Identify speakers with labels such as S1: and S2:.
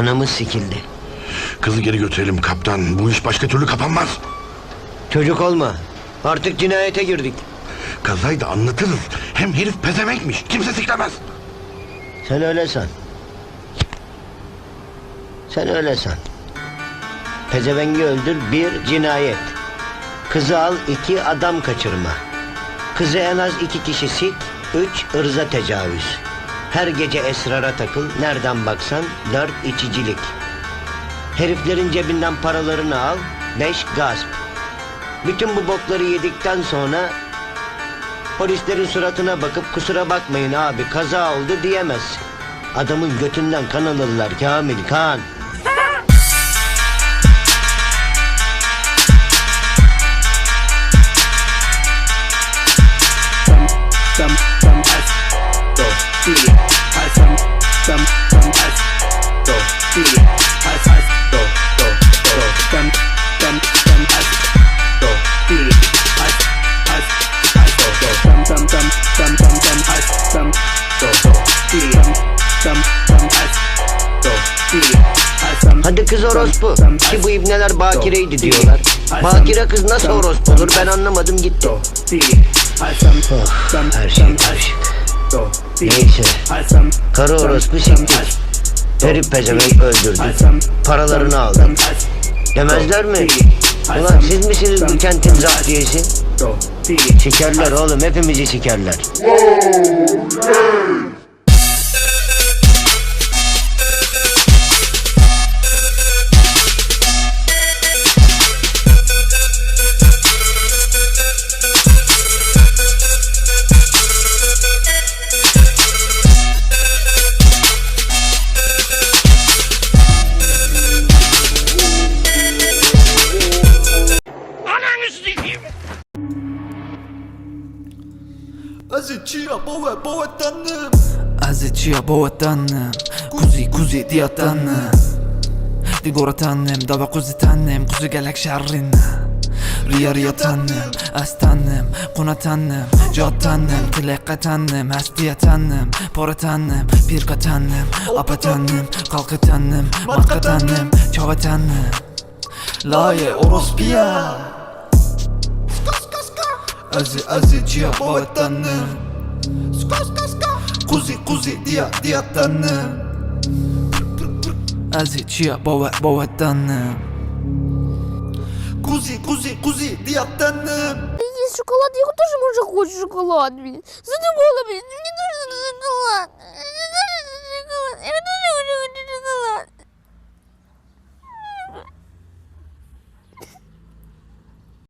S1: Anamız sikildi.
S2: Kızı geri götürelim kaptan. Bu iş başka türlü kapanmaz.
S1: Çocuk olma. Artık cinayete girdik.
S2: Kazayı da anlatırız. Hem herif pezemekmiş. Kimse siklemez.
S1: Sen öyle san. Sen öyle san. Pezevengi öldür bir cinayet. Kızı al iki adam kaçırma. Kızı en az iki kişi sik, üç ırza tecavüz. Her gece esrara takıl, nereden baksan dört içicilik. Heriflerin cebinden paralarını al, beş gasp. Bütün bu bokları yedikten sonra Polislerin suratına bakıp kusura bakmayın abi kaza oldu diyemezsin. Adamın götünden kan alırlar Kamil kan.
S3: Some, some ice, go, see, ice, ice, go, go, go, some, some, some ice, go, see, ice, ice, ice, go, go, some, some, some, some, some, some ice, some, go, go, see, some, some, some ice, go, see, ice, some,
S1: Hadi kız orospu. Ki bu ibneler bakireydi diyorlar. Bakire kız nasıl orospu
S3: some
S1: ben anlamadım gitti.
S3: some,
S1: her şey karışık. Neyse. Karı orospu siktik. Herif pezevenk öldürdü. Paralarını aldı. Demezler mi? Ulan siz misiniz bu kentin zaptiyesi? Sikerler oğlum hepimizi sikerler.
S4: Azıcıya bova bova tanım.
S5: Azıcıya bova tanım. Kuzi kuzi diya tanım. Digora tanım dava kuzi tanım. Kuzi gelek şerrina Riya riya tanım Az tanım. Kuna tanım Jod tanım. Tilekka tanım Hastiya tanım. Pora tanım Pirka tanım. Apa tanım Kalka tanım. Matka tanım Çava tanım. Laye orospiya Azı azıcıya bova tanım Kuzi kuzi dia dia tanım Azıcıya bova bova tanım
S4: Kuzi kuzi kuzi dia tanım
S6: есть шоколад, я тоже уже хочу шоколад, блин. Задумала, блин, мне нужен шоколад.